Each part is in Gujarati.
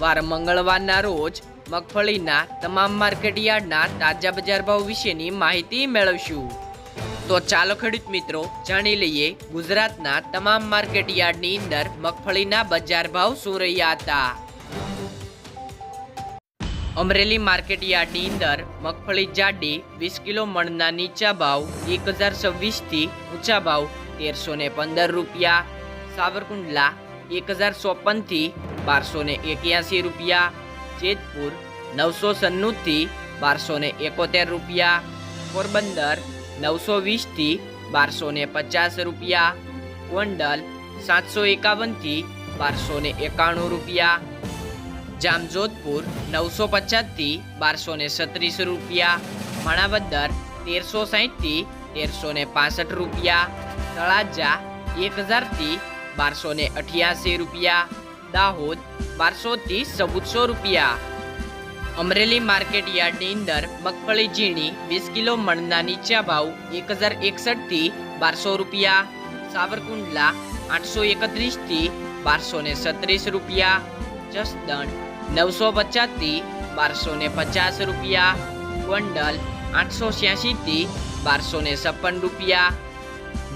વાર મંગળવારના રોજ મગફળીના તમામ માર્કેટ યાર્ડના તાજા બજાર ભાવ વિશેની માહિતી મેળવશું. તો ચાલો ખેડૂત મિત્રો, જાણી લઈએ ગુજરાતના તમામ માર્કેટ યાર્ડની અંદર મગફળીના બજાર ભાવ શું રહ્યા હતા. અમરેલી માર્કેટ યાર્ડની અંદર મગફળી જાડી વીસ કિલો મણના નીચા ભાવ એક હજાર છવ્વીસથી ઊંચા ભાવ તેરસો ને પંદર રૂપિયા. સાવરકુંડલા એક હજાર ચોપનથી બારસો ને એક્યાસી રૂપિયા, જેતપુર નવસો સન્નુથી બારસો ને એકોતેર રૂપિયા, પોરબંદર નવસો વીસથી બારસો ને પચાસ રૂપિયા, ગોંડલ સાતસો એકાવનથી બારસો ને એકાણું રૂપિયા, જામજોધપુર નવસો પચાસથી બારસો ને સત્રીસ રૂપિયા, માણાવદર તેરસો સાહીઠથી તેરસો ને પાસઠ રૂપિયા, તળાજા એક હજારથી બારસો ને અઠ્યાસી રૂપિયા દાહોદ બારસોથી ચૌદસો રૂપિયા. અમરેલી માર્કેટ યાર્ડની અંદર મગફળી ઝીણી, વીસ કિલો મણના નીચા ભાવ એક હજાર એકસઠથી બારસો રૂપિયા. સાવરકુંડલા આઠસો એકત્રીસથી બારસો ને સત્રીસ રૂપિયા. જસદણ નવસો પચાસથી બારસો ને પચાસ રૂપિયા. ગોંડલ આઠસો છ્યાસીથી બારસો ને છપ્પન રૂપિયા.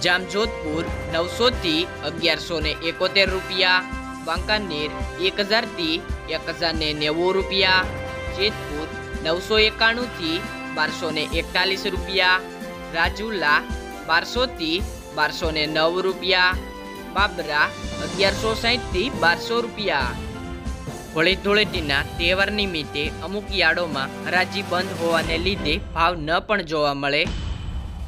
જામજોધપુર નવસોથી અગિયારસો ને એકોતેર રૂપિયા. વાંકાનેર એક હજારથી એક હજાર ને નેવું રૂપિયા, જેતપુર નવસો એકાણુંથી બારસો ને એકતાલીસ રૂપિયા, રાજુલા બારસોથી બારસો ને નવ રૂપિયા, બાબરા અગિયારસો સાહીઠથી બારસો રૂપિયા. હોળી ધૂળેટીના તહેવાર નિમિત્તે અમુક યાર્ડોમાં હરાજી બંધ હોવાને લીધે ભાવ ન પણ જોવા મળે.